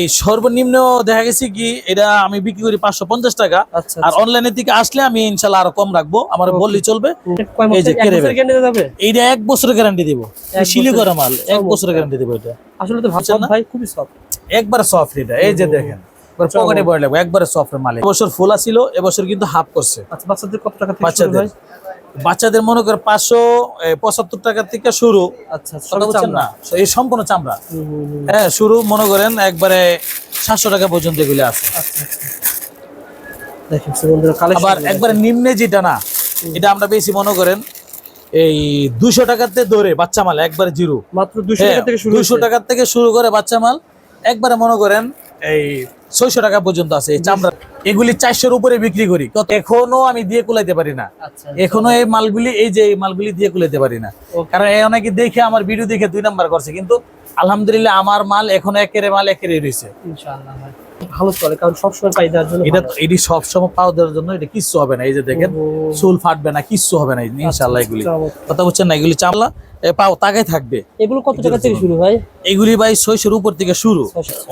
এই সর্বনিম্ন দেখা গেছে কি এটা আমি বিক্রি করি পাঁচশো পঞ্চাশ টাকা। আচ্ছা আর অনলাইনের থেকে আসলে আমি ইনশাল্লাহ আরও কম রাখব। আমার. বললেই চলবে। এই যে এইটা এক বছরের গ্যারান্টি দিব। শিলি করা মাল এক। বছরের গ্যারান্টি দিব এটা। আসলে তো বুঝছেন না? ভাই খুবই সফট একবার সফট এটা। এই যে দেখেন। পকেটে বয় লাগবে। একবারে সফট মাল। এবছর ফোলা ছিল এবছর কিন্তু হাফ করছে। আচ্ছা বাচ্চাদের কত টাকা বাচ্চাদের। বাচ্চাদের মনে করে পাঁচশো পঁচাত্তর টাকা থেকে শুরু। আচ্ছা না এই সম্পূর্ণ চামড়া। হ্যাঁ শুরু মনে করেন একবারে সাতশো টাকা পর্যন্ত এগুলি আছে। আচ্ছা আচ্ছা। আবার একবারে নিম্নে যেটা না এটা আমরা বেশি মনে করেন এই দুশো টাকাতে ধরে বাচ্চা মাল একবারে জিরো। মাত্র 200 টাকা থেকে দুশো টাকার থেকে শুরু করে বাচ্চা মাল একবারে মনে করেন এই ছয়শো টাকা পর্যন্ত আছে চামড়া। এগুলি চারশোর উপরে বিক্রি করি। তো এখনও আমি দিয়ে কুলাইতে পারি না। আচ্ছা এখনও এই মালগুলি এই যে এই মালগুলি দিয়ে কুলাইতে পারি না. কারণ এই অনেকে দেখে আমার ভিডিও দেখে দুই নাম্বার করছে। কিন্তু আলহামদুলিল্লাহ আমার মাল এখন একেরে মাল একেরে রয়েছে। ইনশাআল্লাহ ভালো চলে কারণ সবসময় পাই দেওয়ার জন্য এটা এটি সবসময় পাওয়া দেওয়ার জন্য এটা কিচ্ছু হবে না এই যে দেখেন চুল ফাটবে না কিচ্ছু হবে না ইনশাল্লাহ এগুলি। কথা বলছেন না এগুলি চামলা পাও তাকাই থাকবে। এগুলো কত টাকা থেকে শুরু ভাই? এগুলি ভাই ছয়শোর উপর থেকে শুরু।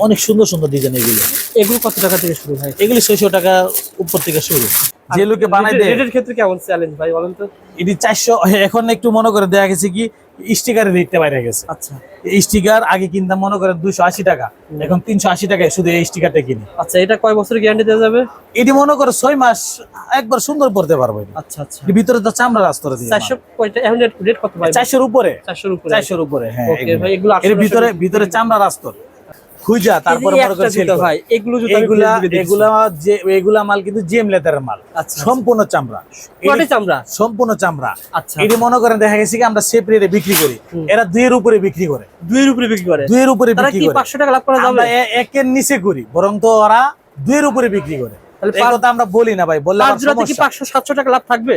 অনেক সুন্দর সুন্দর ডিজাইন এগুলি। এগুলো কত টাকা থেকে শুরু ভাই? এগুলি ছয়শো টাকা উপর থেকে শুরু। যে লোকে বানাই দেয় রেটের ক্ষেত্রে কেমন চ্যালেঞ্জ ভাই বলেন তো? এটি চারশো এখন একটু মনে করে দেখা গেছে কি স্টিকারে রেটটা বাইরে গেছে। আচ্ছা। এই স্টিকার আগে কিনতাম মনে করেন দুশো আশি টাকা। এখন তিনশো আশি টাকায় শুধু এই স্টিকারটা কিনি। আচ্ছা এটা কয় বছর গ্যারান্টি দেওয়া যাবে? এটি মনে করো ছয় মাস একবার সুন্দর পড়তে পারব আচ্ছা আচ্ছা। ভিতরে তো চামড়া রাস্তা দিয়ে চারশো কয়টা? এখন রেট কত চারশোর উপরে। চারশোর উপরে। চারশোর উপরে হ্যাঁ এগুলো। এর ভিতরে ভিতরে চামড়া রাস্তর খুঁজা তারপরে করে। ভাই এগুলো জুতা এগুলা এগুলা যে এগুলা মাল কিন্তু জিএম লেদারের মাল। আচ্ছা সম্পূর্ণ চামড়া। চামড়া? সম্পূর্ণ চামড়া। আচ্ছা। এটি মনে করেন দেখা গেছে কি আমরা রেটে বিক্রি করি। এরা দুইয়ের উপরে বিক্রি করে। দুইয়ের উপরে বিক্রি করে? দুইয়ের উপরে বিক্রি করে। পাঁচশো টাকা লাভ করা যাবে একের নিচে করি বরং তো ওরা দুইয়ের উপরে বিক্রি করে। তাহলে আমরা বলি না ভাই বললে পাঁচ আবার জোড়াতে কি সমস্যা। পাঁচশো সাতশো টাকা লাভ থাকবে?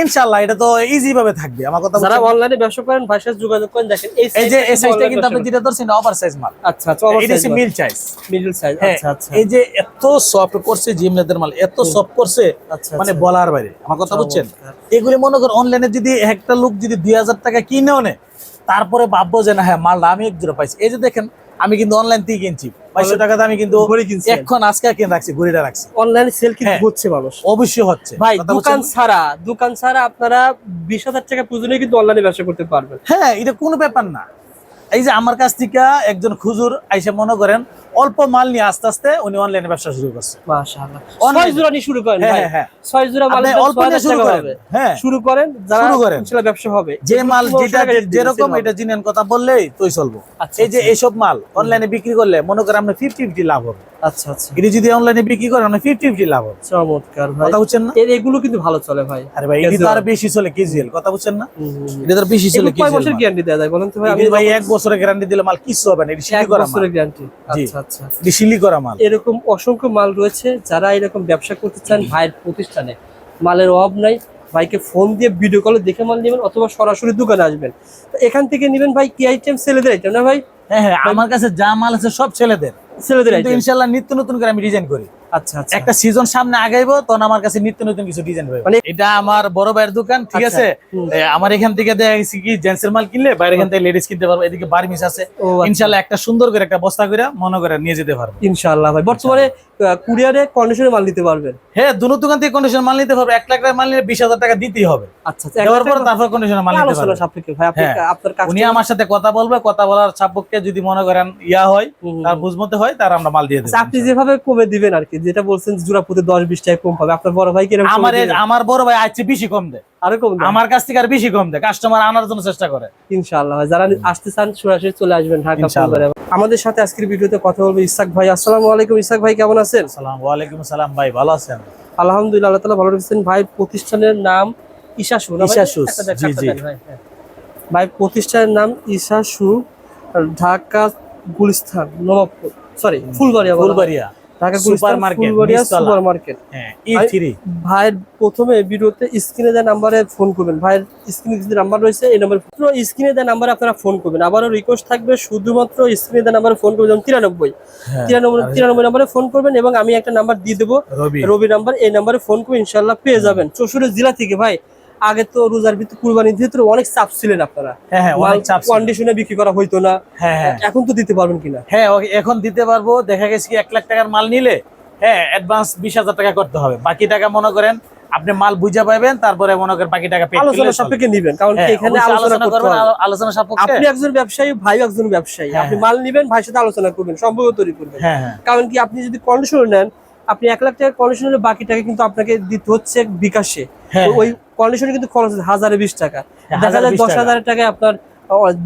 ইনশাআল্লাহ এটা তো ইজি ভাবে থাকবে। আমার কথা যারা অনলাইনে ব্যবসা করেন ভাইয়ের যোগাযোগ করেন দেখেন এই এই যে এই সাইজটা কিন্তু আপনি যেটা ধরছেন ওভার সাইজ মাল। করেন। আচ্ছা আচ্ছা এটা হচ্ছে মিল। সাইজ মিডল সাইজ আচ্ছা আচ্ছা। এই যে এত সফট করছে জিম লেদার মাল এত সফট করছে আচ্ছা মানে আচ্ছা। বলার বাইরে। আমার কথা বুঝছেন? এগুলি মনে কর অনলাইনে যদি একটা লোক যদি দুই হাজার টাকা কিনেও নেয় তারপরে ভাববো যে না হ্যাঁ মালটা আমি এক জোড়া পাইছি। এই যে দেখেন আমি কিন্তু অনলাইন থেকে কিনছি। বাইশশো টাকা আমি কিন্তু। এখন আজকে কিনে রাখছি ঘড়িটা রাখছি। অনলাইনে সেল কিন্তু হ্যাঁ। হচ্ছে মানুষ। অবশ্যই হচ্ছে। ভাই দোকান ছাড়া দোকান ছাড়া আপনারা বিশ হাজার টাকা পুজো কিন্তু অনলাইনে ব্যবসা করতে পারবেন। হ্যাঁ এটা কোনো ব্যাপার না। এই যে আমার কাছ থেকে একজন খুজুর আইসা মনে করেন অল্প মাল নিয়ে আস্তে আস্তে উনি অনলাইনে ব্যবসা শুরু করছে। মাশাআল্লাহ। ছয় জোড়া নিয়ে শুরু করেন হ্যাঁ, হ্যাঁ, হ্যাঁ। ছয় জোড়া অল্প নিয়ে শুরু করেন। হ্যাঁ। শুরু করেন যারা শুরু করেন। ইনশাআল্লাহ ব্যবসা হবে। যে মাল যেটা যেরকম এটা। জিনেন কথা বললেই তুই চলবো। আচ্ছা, এই যে এইসব মাল অনলাইনে বিক্রি করলে মনে করেন আপনি ফিফটি ফিফটি লাভ হবে। আচ্ছা আচ্ছা। এটি যদি অনলাইনে বিক্রি করেন আপনি ফিফটি ফিফটি লাভ হবে। চমৎকার ভাই। কথা বুঝছেন না? এর এগুলো কিন্তু ভালো চলে ভাই। আরে ভাই এটি তো Casual। আর বেশি চলে কেজিএল কথা বুঝছেন না। এটা তো আর বেশি চলে এগুলো কয় বছর গ্যারান্টি যায় বলেন তো ভাই? আমি ভাই এক বছরের গ্যারান্টি দিলে মাল কিছু হবে না এটি শিলি করা মাল। বছরের গ্যারান্টি আচ্ছা আচ্ছা। এটি শিলি করা মাল। এরকম অসংখ্য মাল রয়েছে যারা এরকম ব্যবসা করতে চান ভাইয়ের প্রতিষ্ঠানে। মালের অভাব নাই ভাইকে ফোন দিয়ে ভিডিও কলে দেখে মাল নেবেন অথবা সরাসরি দোকানে আসবেন। তো এখান থেকে নেবেন ভাই কি আইটেম ছেলেদের আইটেম না ভাই? হ্যাঁ হ্যাঁ আমার কাছে যা মাল আছে সব ছেলেদের। ছেলেদের নিত্য নতুন করে আমি ডিজাইন করি। আচ্ছা আচ্ছা। একটা সিজন সামনে আগাইবো তখন আমার কাছে নিত্য নতুন কিছু ডিজাইন পাবে মানে- এটা আমার বড় ভাইয়ের দোকান ঠিক আচ্ছা, আছে? আমার এখান থেকে দেখা গেছে কি মাল কিনলে বাইরে এখান থেকে লেডিস কিনতে পারব এদিকে বার্মিস আছে। একটা সুন্দর করে একটা বস্তা করে মনে করে নিয়ে যেতে পারব। ইনশাআল্লাহ ভাই। বর্তমানে কুরিয়ারে কন্ডিশনে মাল নিতে পারবেন? হ্যাঁ দোকান থেকে কন্ডিশন মাল নিতে পারব। এক লাখ টাকা মাল নিলে বিশ হাজার টাকা দিতেই হবে। আচ্ছা দেওয়ার পর তারপর কন্ডিশনে মাল নিতে হ্যাঁ। উনি আমার সাথে কথা বলবে কথা বলার সাপক্ষে যদি মনে করেন ইয়া হয় তার বুঝমতে হয় তার আমরা মাল দিয়ে দেবো আপনি যেভাবে কমে দিবেন আর কি যেটা বলছেন জোড়া প্রতি দশ বিশ টাকা কম পাবে। আপনার বড় ভাই কীরকম আমার আমার বড় ভাই আছে বেশি কম দেয়। আরও কম? আমার কাছ থেকে আর বেশি কম দেয়। কাস্টমার আনার জন্য চেষ্টা করে। ইনশাআল্লাহ ভাই যারা আসতে চান সরাসরি চলে আসবেন ঢাকা। আমাদের সাথে আজকের ভিডিওতে কথা বলব ইসাক ভাই। আসসালামু আলাইকুম ইসাক ভাই কেমন আছেন? সালাম ওয়ালাইকুম সালাম ভাই ভালো আছেন? আলহামদুলিল্লাহ আল্লাহ তালা ভালো রেখেছেন। ভাই প্রতিষ্ঠানের নাম ঈশাসু না ভাই? ঈশাসু, জি, জি। ভাই, হ্যাঁ। প্রতিষ্ঠানের নাম ঈশাসু Dhaka Gulistan Nawabpur. Sorry Fulbaria. Fulbaria. Dhaka super market, super market হ্যাঁ ই ভাই- থ্রি ভাইয়ের প্রথমে ভিডিওতে স্ক্রিনে দেওয়া নাম্বারে ফোন করবেন। ভাইয়ের স্ক্রিনে যে নাম্বার রয়েছে এই নাম্বার স্ক্রিনে দেওয়া নাম্বারে আপনারা ফোন করবেন। আবারও রিকোয়েস্ট থাকবে শুধুমাত্র স্ক্রিনে নাম্বারে ফোন করবেন। যেমন তিরানব্বই। তিরানব্বই তিরানব্বই নাম্বারে ফোন করবেন এবং আমি একটা নাম্বার দিয়ে দেবো। রবি। রবি নাম্বার এই নাম্বারে ফোন করে ইনশাল্লাহ পেয়ে যাবেন। চৌষট্টি জেলা থেকে ভাই। আগে তো রোজার ভিতরে কুরবানির ভিতরে অনেক চাপ ছিলেন আপনারা। হ্যাঁ হ্যাঁ অনেক চাপ কন্ডিশনে বিক্রি করা হইতো না। হ্যাঁ হ্যাঁ। এখন তো দিতে পারবেন কিনা? হ্যাঁ এখন দিতে পারব। দেখা গেছে কি এক লাখ টাকার মাল নিলে হ্যাঁ অ্যাডভান্স বিশ হাজার টাকা করতে হবে। বাকি টাকা মনে করেন আপনি মাল বুঝে পাবেন তারপরে মনে করেন বাকি টাকা আলোচনা সাপেক্ষে নিবেন কারণ হ্যাঁ, এখানে আলোচনা করবেন আলোচনা সাপেক্ষে। আপনি একজন ব্যবসায়ী ভাই একজন ব্যবসায়ী। হ্যাঁ, আপনি। মাল নিবেন ভাইয়ের সাথে আলোচনা করবেন সম্পর্ক তৈরি করবেন। কারণ কি আপনি যদি কন্ডিশন নেন আপনি এক লাখ টাকা কন্ডিশন হলে বাকি টাকা কিন্তু আপনাকে দিতে হচ্ছে বিকাশে। হ্যাঁ, ওই কন্ডিশনে কিন্তু খরচ হাজারে বিশ টাকা। হ্যাঁ, দেখা যায় দশ হাজার টাকায় আপনার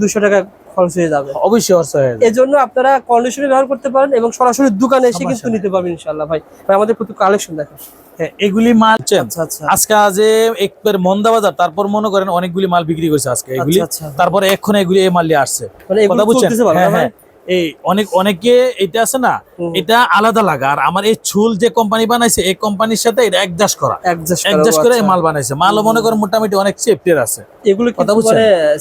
দুশো টাকা খরচ হয়ে যাবে। অবশ্যই হয়ে যাবে। এই জন্য আপনারা কন্ডিশনে ব্যবহার করতে পারেন এবং সরাসরি দোকানে এসে কিন্তু নিতে পারবেন ইনশাল্লাহ ভাই। ভাই আমাদের প্রতি কালেকশন দেখেন। হ্যাঁ, এগুলি মাল চেন আচ্ছা। আচ্ছা। আজকে আজে একবার মন্দা বাজার তারপর মনে করেন অনেকগুলি মাল বিক্রি করছে আজকে। এগুলি আচ্ছা, আচ্ছা। তারপরে এখন এগুলি এই মাল নিয়ে আসছে। মানে কথা বুঝছেন? হ্যাঁ? হ্যাঁ। এই অনেক অনেকে এটা আছে না এটা আলাদা লাগা। আর আমার এই চুল যে কোম্পানি বানাইছে এই কোম্পানির সাথে এটা একজাস্ট করা। একজাস্ট করে আচ্ছা। মাল বানাইছে। মাল মনে করেন মোটামুটি অনেক সেফটির আছে। এগুলো কথা বলছে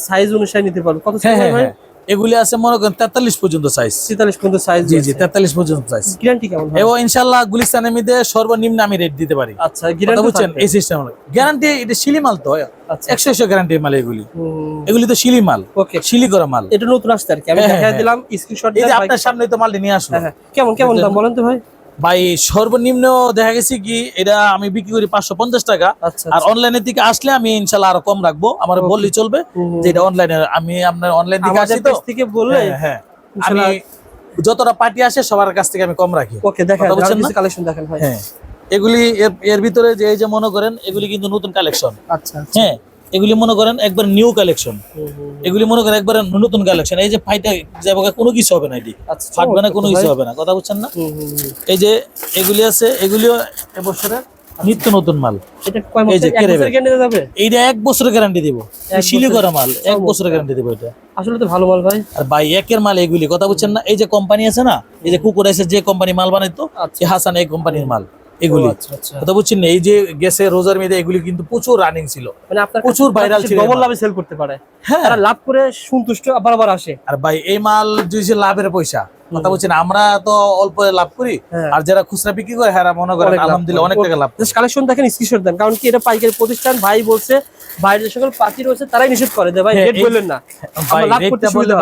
সাইজ অনুসারে নিতে পারব? কত হ্যাঁ হ্যাঁ। এগুলি আছে মনে করেন তেতাল্লিশ পর্যন্ত সাইজ 43 পর্যন্ত সাইজ জি জি তেতাল্লিশ পর্যন্ত সাইজ গ্যারান্টি কেমন এবং ইনশাল্লাহ গুলিস্তানের মধ্যে সর্বনিম্ন আমি রেট দিতে পারি। আচ্ছা গ্যারান্টি বুঝছেন? এই সিস্টেম গ্যারান্টি এটা শিলি মাল তো আচ্ছা। একশো একশো গ্যারান্টি মাল এগুলি। এগুলি তো শিলি মাল। ওকে শিলি করা মাল। এটা নতুন আসছে আর কি। আমি হ্যাঁ, হ্যাঁ। দিলাম স্ক্রিনশট আপনার সামনে তো মালটি নিয়ে আসলো। কেমন কেমন দাম বলেন তো ভাই? ভাই সর্বনিম্ন দেখা গেছে কি এটা আমি বিক্রি করি পাঁচশো পঞ্চাশ টাকা। আচ্ছা আর অনলাইনের দিকে আসলে আমি ইনশাল্লাহ আরও কম রাখব। আমার. বললেই চলবে। যে এটা অনলাইনে আমি আপনার অনলাইন আমাদের আসি তো। থেকে বললে হ্যাঁ, হ্যাঁ। আমি যতটা পার্টি আসে সবার কাছ থেকে আমি কম রাখি। ওকে দেখেন? কালেকশন দেখেন ভাই। হ্যাঁ। এগুলি এর এর ভিতরে যে এই যে মনে করেন এগুলি কিন্তু নতুন কালেকশন আচ্ছা আচ্ছা। হ্যাঁ। এগুলি মনে করেন একবার নিউ কালেকশন এগুলি মনে করেন একবার নতুন কালেকশন এই যে ফাইটা যাব কোনো কিছু হবে না এটি। আচ্ছা ফাটবে না কোনো কিছু হবে না কথা বুঝছেন না। এই যে এগুলি আছে এগুলিও এবছরের নিত্য নতুন মাল। এটা এই যে এক এইটা বছরের গ্যারান্টি দিব। শিলি করা মাল এক। বছরের গ্যারান্টি দিব এটা। আসলে তো ভালো মাল ভাই। আর ভাই একের মাল এগুলি কথা বুঝছেন না? এই যে কোম্পানি আছে না এই যে কুকুর আছে যে কোম্পানি মাল বানাইতো আচ্ছা। হাসান এই কোম্পানির মাল। এগুলি। আচ্ছা আচ্ছা। কথা বুঝছেন এই যে রোজার মেয়েদের এগুলি কিন্তু প্রচুর রানিং ছিল। মানে প্রচুর viral ছিল ডবল লাভে সেল করতে পারে। হ্যাঁ। লাভ করে সন্তুষ্ট আবার আসে। আর ভাই এই মাল যদি লাভের পয়সা কথা আমরা তো অল্প লাভ করি। হ্যাঁ। আর যারা খুচরা বিক্রি করে হ্যাঁ মনে করেন আলহামদুলিল্লাহ অনেক। টাকা লাভ কালেকশন দেখেন স্ক্রিনশট দেন। কারণ কি এটা পাইকারি প্রতিষ্ঠান ভাই বলছে ভাইয়ের যে সকল পাখি রয়েছে তারাই নিষেধ করে। দেয় ভাই হ্যাঁ, রেট বললেন না।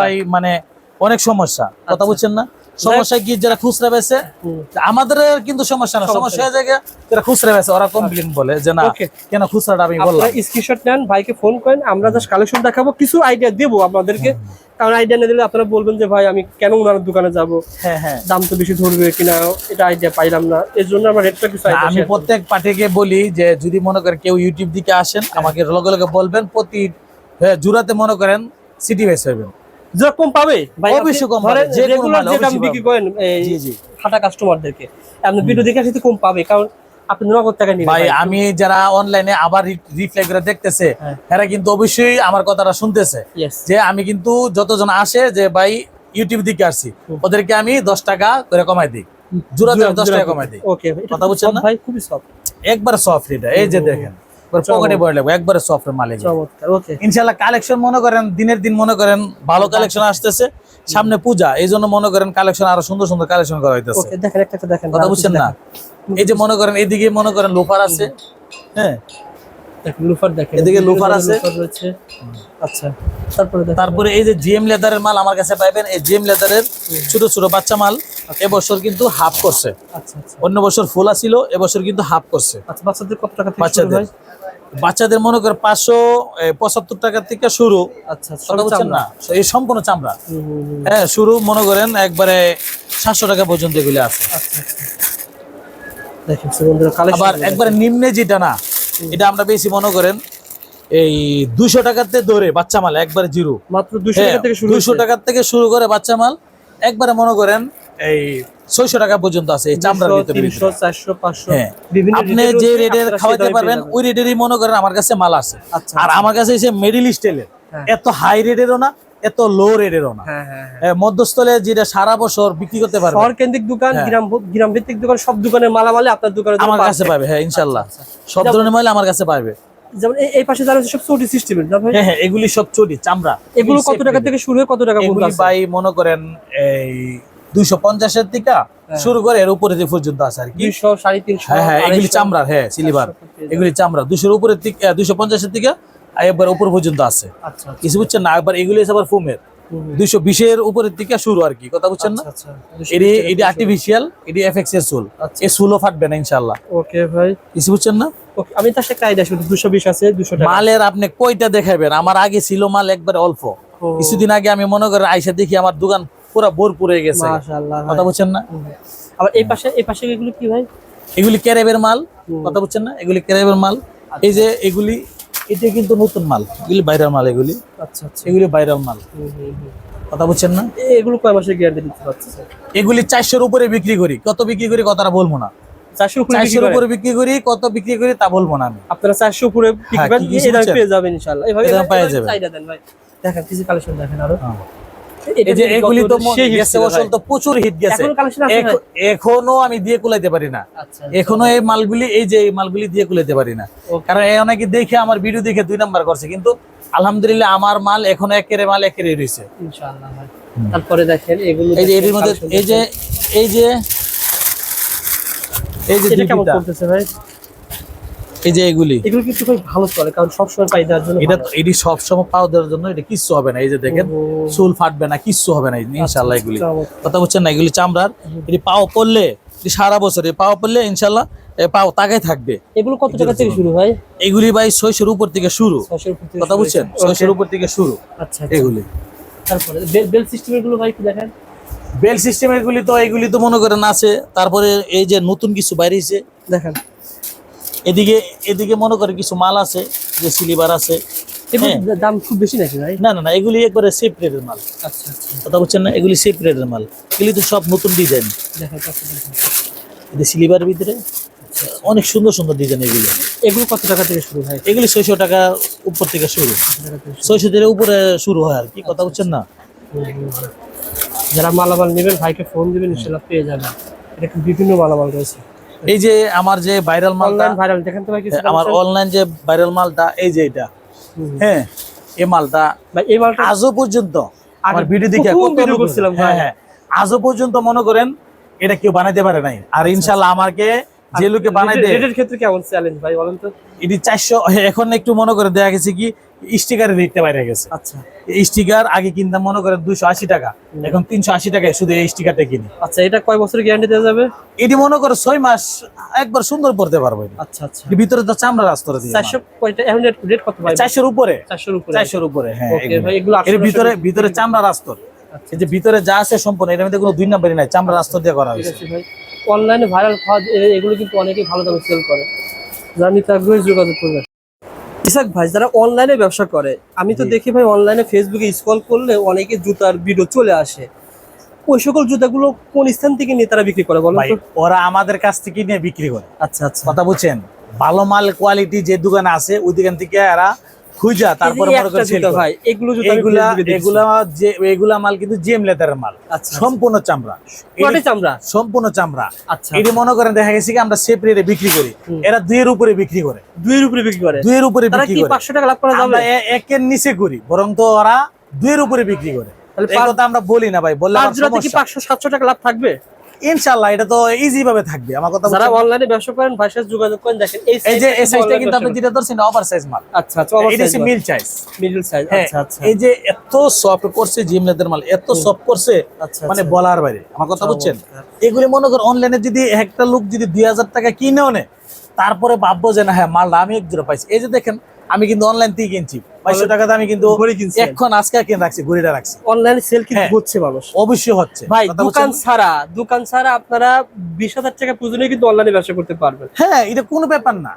ভাই মানে অনেক সমস্যা। কথা আচ্ছা। বুঝছেন না? সমস্যা কি? যারা খুচরা বেছে আমাদের কিন্তু সমস্যা না। সমস্যা হয়ে যায় যারা খুচরা বেছে ওরা কমপ্লেন বলে যে না কেন খুচরাটা আমি বললাম? স্ক্রিনশট নেন ভাইকে ফোন করেন আমরা জাস্ট কালেকশন দেখাবো কিছু আইডিয়া দেবো আপনাদেরকে। কারণ আইডিয়া না দিলে আপনারা বলবেন যে ভাই আমি কেন ওনার দোকানে যাব? হ্যাঁ হ্যাঁ। দাম তো বেশি ধরবে কিনা? এটা আইডিয়া পাইলাম না। এর জন্য আমরা রেটটা কিছু আমি প্রত্যেক পার্টিকে বলি যে যদি মনে করেন কেউ ইউটিউব দিকে আসেন হ্যাঁ। আমাকে লগে লগে বলবেন প্রতি জুরাতে মনে করেন সিটি বেস হবেন যেরকম পাবে অবশ্যই কম পাবে, যে কোনো regular মালে যেটা আপনি অবশ্যই বিক্রি করেন জি জি। খাটা কাস্টমারদেরকে আপনি ভিডিও দেখে কম পাবে কারণ আপনি নগদ টাকা নিবেন ভাই আমি যারা অনলাইনে আবার রিপ্লাই করে দেখতেছে হ্যাঁ। এরা কিন্তু অবশ্যই আমার কথাটা শুনতেছে। যে আমি কিন্তু যতজন আসে যে ভাই ইউটিউব দিকে আসছি ওদেরকে আমি দশ টাকা করে কমাই দিই। আমি দশ টাকা কমাই দিই। ওকে কথা বুঝছেন না? ভাই খুবই সফট একবার সফট এটা এই যে দেখেন। পকেটে বয়ে লাগবে একবারে সফট মালিক চমৎকার ওকে ইনশাল্লাহ কালেকশন মনে করেন দিনের দিন মনে করেন ভালো কালেকশন আসতেছে। সামনে পূজা এই জন্য মনে করেন কালেকশন আরও সুন্দর সুন্দর কালেকশন করা হইতেছে। দেখেন একটা একটা দেখেন কথা বুঝছেন না? এই যে মনে করেন এদিকে মনে করেন লোফার আছে। হ্যাঁ? দেখেন লুফার দেখেন। এদিকে লুফার আছে। রয়েছে। আচ্ছা তারপরে তারপরে এই যে জিএম লেদারের মাল আমার কাছে পাইবেন এই জিএম লেদারের ছোট ছোট বাচ্চা মাল এবছর কিন্তু হাফ করছে। আচ্ছা আচ্ছা। অন্য বছর ফোলা ছিল এবছর কিন্তু হাফ করছে। আচ্ছা বাচ্চাদের কত টাকা বাচ্চাদের। বাচ্চাদের মনে করেন পাঁচশো পঁচাত্তর টাকা থেকে শুরু। আচ্ছা আচ্ছা। না এই সম্পূর্ণ চামড়া। হ্যাঁ শুরু মনে করেন একবারে সাতশো টাকা পর্যন্ত এগুলি আছে। আচ্ছা আচ্ছা। আবার একবারে নিম্নে যেটা না এটা আমরা বেশি মনে করেন এই দুশো টাকাতে ধরে বাচ্চা মাল একবারে জিরো। মাত্র 200 টাকা থেকে শুরু দুশো টাকার থেকে শুরু করে বাচ্চা মাল একবারে মনে করেন এই ছয়শো টাকা পর্যন্ত আছে চামড়ার ভিতরে 300 400 500 হ্যাঁ। আপনি যে আপনারা খাওয়াতে পারবেন ওই রেটেরই মনে করেন আমার কাছে মাল আছে। আচ্ছা আর আমার কাছে এসে মিডিল স্টাইলের হ্যাঁ। এত হাই রেটেরও না এত লো রেটেরও না। হ্যাঁ হ্যাঁ হ্যাঁ। মধ্যস্থলে যেটা সারা বছর বিক্রি করতে পারবে। শহর কেন্দ্রিক দোকান। গ্রাম গ্রাম ভিত্তিক দোকান সব দোকানের মালামালে আপনার দোকানে আমার কাছে পাবে হ্যাঁ ইনশাল্লাহ। আচ্ছা, সব ধরনের মাল আমার কাছে পাবে। যেমন এই- এই পাশে যারা সব চটি সিস্টেমের হ্যাঁ হ্যাঁ এগুলি সব চটি চামড়া। এগুলো কত টাকা থেকে শুরু কত টাকা এগুলি ভাই মনে করেন এই দুইশো পঞ্চাশের শুরু করে এর উপরে যে পর্যন্ত আছে আর কি। দুইশো সাড়ে তিনশো হ্যাঁ হ্যাঁ এগুলি চামড়ার হ্যাঁ সিলিভার এগুলি চামড়া। দুশোর উপরে থেকে দুইশো পঞ্চাশের থেকে একবার উপর পর্যন্ত আছে। আচ্ছা আচ্ছা। কিছু বুঝছেন না? একবার এগুলি আবার ফোমের। দুইশো বিশের উপরের থেকে শুরু আর কি কথা বুঝছেন না? আচ্ছা, আচ্ছা। এটি এটি আর্টিফিশিয়াল এটি এফএক্স এর আচ্ছা। এই চুলও ফাটবে না ইনশাল্লাহ ওকে ভাই। কিছু বুঝছেন না? আমি তার সাথে আইডিয়া শুধু দুশো বিশ আছে দুশো মালের আপনি কয়টা দেখাবেন? আমার আগে ছিল মাল একবার অল্প। কিছুদিন আগে আমি মনে করি আইসা দেখি আমার দোকান পুরো ভরপুর হয়ে গেছে। কথা বুঝছেন না? আবার এই পাশে এই পাশে এগুলো কি ভাই? এগুলি ক্যারেবের মাল কথা বুঝছেন না? এগুলি ক্যারেবের মাল। এই যে এগুলি এটা কিন্তু নতুন মাল। এগুলি বাইরের মাল এগুলি। আচ্ছা আচ্ছা। এগুলি বাইরের মাল। কথা বুঝছেন না? এগুলো কয় মাসের গ্যারান্টি দিতে পারছে এগুলি চারশোর উপরে বিক্রি করি। কত বিক্রি করি কথাটা বলব না। চারশো উপরে চারশোর উপরে বিক্রি করি কত বিক্রি করি তা বলব না আমি। আপনারা চারশো উপরে হ্যাঁ? পেয়ে যাবেন পেয়ে দেখেন কিছু কালেকশন দেখেন আরও। হ্যাঁ। এই যে এগুলি তো গত বছর সেই hit গেছে ছিল তো প্রচুর হিট গেছে। এখনও আমি দিয়ে কুলাইতে পারি না। আচ্ছা এখনও এই মালগুলি এই যে মালগুলি দিয়ে কুলাইতে পারি না। কারণ এই অনেকে দেখে আমার ভিডিও দেখে দুই নাম্বার করছে কিন্তু আলহামদুলিল্লাহ আমার মাল এখনও একেরে মাল একেরে রয়েছে। তারপরে দেখেন এগুলো এই যে এর মধ্যে এই যে এই এই ভাই? এই যে এগুলি। এগুলো কিন্তু খুব ভালো চলে কারণ সবসময় পাই দেওয়ার জন্য এটা এটি সব সময় পাওয়া দেওয়ার জন্য এটা কিচ্ছু হবে না এই যে দেখেন চুল ফাটবে না কিচ্ছু হবে না ইনশাল্লাহ আচ্ছা, এগুলি। কথা বলছেন না এগুলি চামড়ার এটি পাও পড়লে সারা বছর এই পাও পড়লে ইনশাল্লাহ পাও তাকাই থাকবে। এগুলো কত টাকা থেকে শুরু ভাই এগুলি ভাই ছয়শোর উপর থেকে শুরু। ছয়শোর উপর থেকে কথা শুরু বুঝছেন ছয়শোর উপর থেকে শুরু। আচ্ছা আচ্ছা। এগুলি। তারপরে বেল বেল সিস্টেমেরগুলো ভাই কি দেখেন। বেল সিস্টেম এগুলি তো এগুলি তো মনে করেন আছে তারপরে এই যে নতুন কিছু বাইরেছে দেখেন। এদিকে এদিকে মনে করে কিছু মাল আছে যে সিলিভার আছে। হ্যাঁ। দাম খুব বেশি নাকি ভাই? না না না এগুলি একবারে সেপারেটের মাল। আচ্ছা আচ্ছা। কথা বলছেন না? এগুলি সেপারেটের মাল। এগুলি তো সব নতুন ডিজাইন সিলিভার ভিতরে অনেক সুন্দর সুন্দর ডিজাইন এগুলি। এগুলো কত টাকা থেকে শুরু ভাই এগুলি ছয়শো টাকা উপর থেকে শুরু? ছয়শো থেকে উপরে শুরু হয় আর কি কথা বলছেন না। যারা মালামাল নেবেন ভাইকে ফোন দিবেন ইনশাল্লাহ পেয়ে যাবেন। এটা বিভিন্ন মালামাল রয়েছে। এই যে আমার যে ভাইরাল মালটা ভাইরাল দেখেন তো ভাই আমার অনলাইন যে ভাইরাল মালটা এই যে এটা। হ্যাঁ এই মালটা এই মালটা আজও পর্যন্ত আমার ভিডিও দেখে করছিলাম, হ্যাঁ হ্যাঁ আজও পর্যন্ত মনে করেন এটা কেউ বানাইতে পারে নাই। আর ইনশাল্লাহ আমাকে যে লোকে বানাই দেয় ক্ষেত্রে কেমন চ্যালেঞ্জ ভাই বলেন তো? এটি চারশো এখন একটু মনে করে দেখা গেছে কি স্টিকারের রেটটা বাইরে গেছে। আচ্ছা। স্টিকার আগে কিনতাম মনে করেন দুশো আশি টাকা। এখন তিনশো আশি টাকায় শুধু এই স্টিকারটা কিনি। আচ্ছা এটা কয় বছরের গ্যারান্টি দেওয়া যাবে? এটি মনে করে ছয় মাস একবার সুন্দর পড়তে পারব আচ্ছা আচ্ছা। ভিতরে তো চামড়া রাস্তরে দিয়ে চারশো রেট কত চারশোর উপরে। চারশোর উপরে। চারশোর উপরে হ্যাঁ ওকে ভাই এগুলো এর ভিতরে ভিতরে চামড়া রাস্তর আচ্ছা, এই যে ভিতরে যা আছে সম্পূর্ণ এর মধ্যে কোনো দুই নাম্বারই নাই চামড়া রাস্তর দিয়ে করা হয়েছে। ভাই। অনলাইনে ভাইরাল খাওয়া এগুলো কিন্তু অনেকেই ভালো দামে সেল করে। নিতে আগ্রহী যোগাযোগ করবে ইসাক ভাই যারা অনলাইনে ব্যবসা করে আমি তো দেখি ভাই অনলাইনে ফেসবুকে স্ক্রল করলে অনেকে জুতার ভিডিও চলে আসে। ওই সকল জুতাগুলো কোন স্থান থেকে নিয়ে তারা বিক্রি করে বলো ভাই ওরা আমাদের কাছ থেকে নিয়ে বিক্রি করে। আচ্ছা আচ্ছা। কথা বুঝছেন? ভালো মাল কোয়ালিটি যে দোকানে আছে ওই দোকান থেকে এরা খুঁজা তারপরে। ভাই এগুলো এগুলা এগুলা যে এগুলা মাল কিন্তু জিএম লেদারের মাল। আচ্ছা সম্পূর্ণ চামড়া। চামড়া? সম্পূর্ণ চামড়া। আচ্ছা। এটি মনে করেন দেখা গেছে কি আমরা রেটে বিক্রি করি। এরা দুইয়ের উপরে বিক্রি করে। দুইয়ের উপরে বিক্রি করে? দুইয়ের উপরে বিক্রি করে। পাঁচশো টাকা লাভ করা যাবে? একের নিচে করি বরং তো ওরা দুইয়ের উপরে বিক্রি করে। তাহলে আমরা বলি না ভাই বললে পাঁচ আমার জোড়াতে কি সমস্যা। পাঁচশো সাতশো টাকা লাভ থাকবে? ইনশাআল্লাহ এটা তো ইজি ভাবে থাকবে। আমার কথা যারা অনলাইনে ব্যবসা করেন ভাইয়ের সাথে যোগাযোগ করেন দেখেন এই যে এই সাইজটা কিন্তু আপনি যেটা ধরছেন ওভার সাইজ মাল। করেন। আচ্ছা আচ্ছা এটা হচ্ছে মিল। সাইজ মিডল সাইজ আচ্ছা আচ্ছা। এই যে এত সফট করছে জিম লেদার মাল এত সফট করছে আচ্ছা মানে আচ্ছা। বলার বাইরে। আমার কথা বুঝছেন? এগুলি মনে কর অনলাইনে যদি একটা লোক যদি দুই হাজার টাকা কিনেও নেয় তারপরে ভাববো যে না হ্যাঁ মালটা আমি এক জোড়া পাইছি। এই যে দেখেন আমি কিন্তু অনলাইন থেকে কিনছি। বাইশশো টাকাতে আমি কিন্তু। এখন আজকে কিনে রাখছি ঘড়িটা রাখছি। অনলাইনে সেল কিন্তু হ্যাঁ। হচ্ছে মানুষ। অবশ্যই হচ্ছে। ভাই দোকান ছাড়া দোকান ছাড়া আপনারা বিশ হাজার টাকা পুজো কিন্তু অনলাইনে ব্যবসা করতে পারবেন। হ্যাঁ এটা কোনো ব্যাপার না।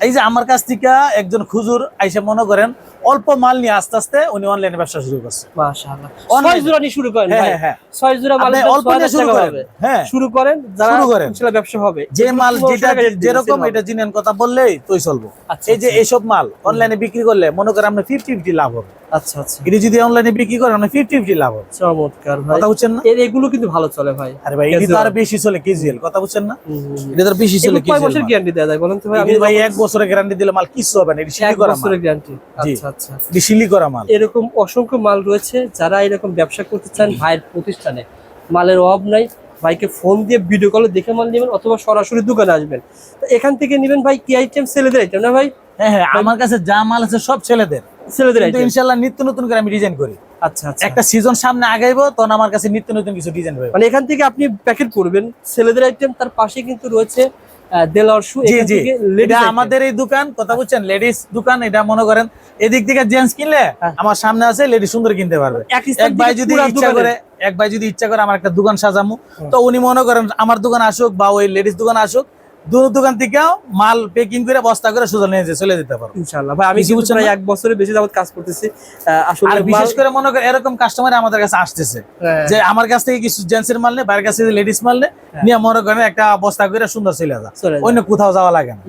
এই যে আমার কাছ থেকে একজন খুজুর আইসা মনে করেন অল্প মাল নিয়ে আস্তে আস্তে উনি অনলাইনে ব্যবসা শুরু করছে। মাশাআল্লাহ। ছয় জোড়া নিয়ে শুরু করেন হ্যাঁ হ্যাঁ হ্যাঁ। ছয় জোড়া মাল অল্প নিয়ে শুরু করেন। হ্যাঁ। শুরু করেন যারা শুরু করেন। ইনশাআল্লাহ ব্যবসা হবে যে মাল যেটা টাকা যেরকম এটা জিনেন কথা বললেই তুই চলবো। আচ্ছা, এই যে আচ্ছা। এইসব মাল অনলাইনে বিক্রি করলে মনে করেন আপনি ফিফটি ফিফটি লাভ হবে। আচ্ছা আচ্ছা। এটি যদি অনলাইনে বিক্রি করেন আপনি ফিফটি ফিফটি লাভ হবে। চমৎকার ভাই। কথা বুঝছেন না? এর এগুলো কিন্তু ভালো চলে ভাই। আরে ভাই এটি তো Casual। আরও বেশি চলে কেজিএল কথা বুঝছেন না। এটা তো আরও বেশি চলে এগুলো কয় বছর গ্যারান্টি যায় বলেন তো ভাই? আমি ভাই এক বছরের গ্যারান্টি দিলে মাল কিছু হবে না এটি এক করা মাল। বছরের গ্যারান্টি আচ্ছা আচ্ছা এটি সিলি করা মাল। এরকম অসংখ্য মাল রয়েছে যারা এরকম ব্যবসা করতে চান ভাইয়ের প্রতিষ্ঠানে। মালের অভাব নাই ভাইকে ফোন দিয়ে ভিডিও কলে দেখে মাল নেবেন অথবা সরাসরি দোকানে আসবেন। তো এখান থেকে নেবেন ভাই কি আইটেম ছেলেদের আইটেম না ভাই? হ্যাঁ হ্যাঁ আমার কাছে যা মাল আছে সব ছেলেদের ছেলেদের আইটেম ইনশাল্লাহ নিত্য নতুন করে আমি ডিজাইন করি। আচ্ছা আচ্ছা। একটা সিজন সামনে আগাইবো তখন আমার কাছে নিত্য নতুন কিছু ডিজাইন পাবে মানে এখান থেকে আপনি প্যাকেট করবেন ছেলেদের আইটেম তার পাশে কিন্তু রয়েছে আহ, শু জি জি। এটা আমাদের এই দোকান কথা বুঝছেন? লেডিস দোকান এটা মনে করেন এদিক থেকে জেন্টস কিনলে হ্যাঁ। আমার সামনে আছে লেডিস সুন্দর কিনতে পারবে। এক ভাই যদি ইচ্ছা করে এক ভাই যদি ইচ্ছা করে আমার একটা দোকান সাজামু তো উনি মনে করেন আমার দোকান আসুক বা ওই লেডিস দোকান আসুক দু দোকান থেকেও মাল প্যাকিং করে বস্তা করে সোজা নিয়ে চলে যেতে ইনশাআল্লাহ। ভাই আমি কিছু কিন্তু প্রায় এক বছরের বেশি যাবত কাজ করতেছি। আসলে আর বিশেষ করে মনে করেন এরকম কাস্টমার আমাদের কাছে আসতেছে। হ্যাঁ, যে আমার কাছ থেকে কিছু মাল নেই বাইরের কাছ থেকে লেডিস মাল নেই হ্যাঁ। নিয়ে মনে করেন একটা বস্তা করে সুন্দর চলে যায়। অন্য কোথাও যাওয়া লাগে না।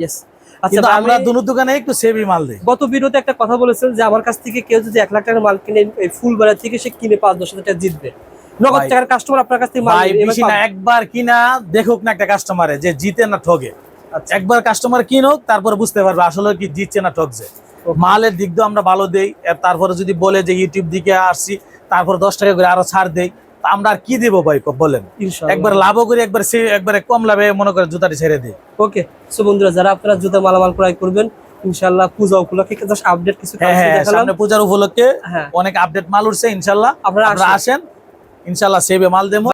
আচ্ছা আমরা দুনো দোকানে একটু সেভি মাল দিই। গত ভিডিওতে একটা কথা বলেছেন যে আমার কাছ থেকে কেউ যদি এক লাখ টাকার মাল কিনে ফুল বেলা থেকে সে কিনে পাঁচ দশ হাজার টাকা জিতবে। নগদ টাকার কাস্টমার আপনার কাছ থেকে ভাই বেশি না একবার কিনা দেখুক না একটা কাস্টমারে যে জিতে না ঠগে। আচ্ছা, একবার কাস্টমার কিনুক তারপর বুঝতে পারবে আসলে কি জিতছে না ঠকছে মালের দিক দিয়ে আমরা ভালো দেই তারপরে যদি বলে যে ইউটিউব দিকে আসছি তারপর দশ টাকা করে আরও ছাড় দেই আমরা আর কি দিব ভাই বলেন? একবার লাভও করি একবার সে একবারে কম লাভে মনে করে জুতাটি ছেড়ে দিই। ওকে সো বন্ধুরা যারা আপনারা জুতা মালামাল ক্রয় করবেন ইনশাআল্লাহ পূজা উপলক্ষে জাস্ট আপডেট কিছু হ্যাঁ হ্যাঁ পূজার উপলক্ষে হ্যাঁ। অনেক আপডেট মাল উঠছে ইনশাল্লাহ। আপনারা। আসেন ইনশাল্লাহ সেবে মাল দেবো।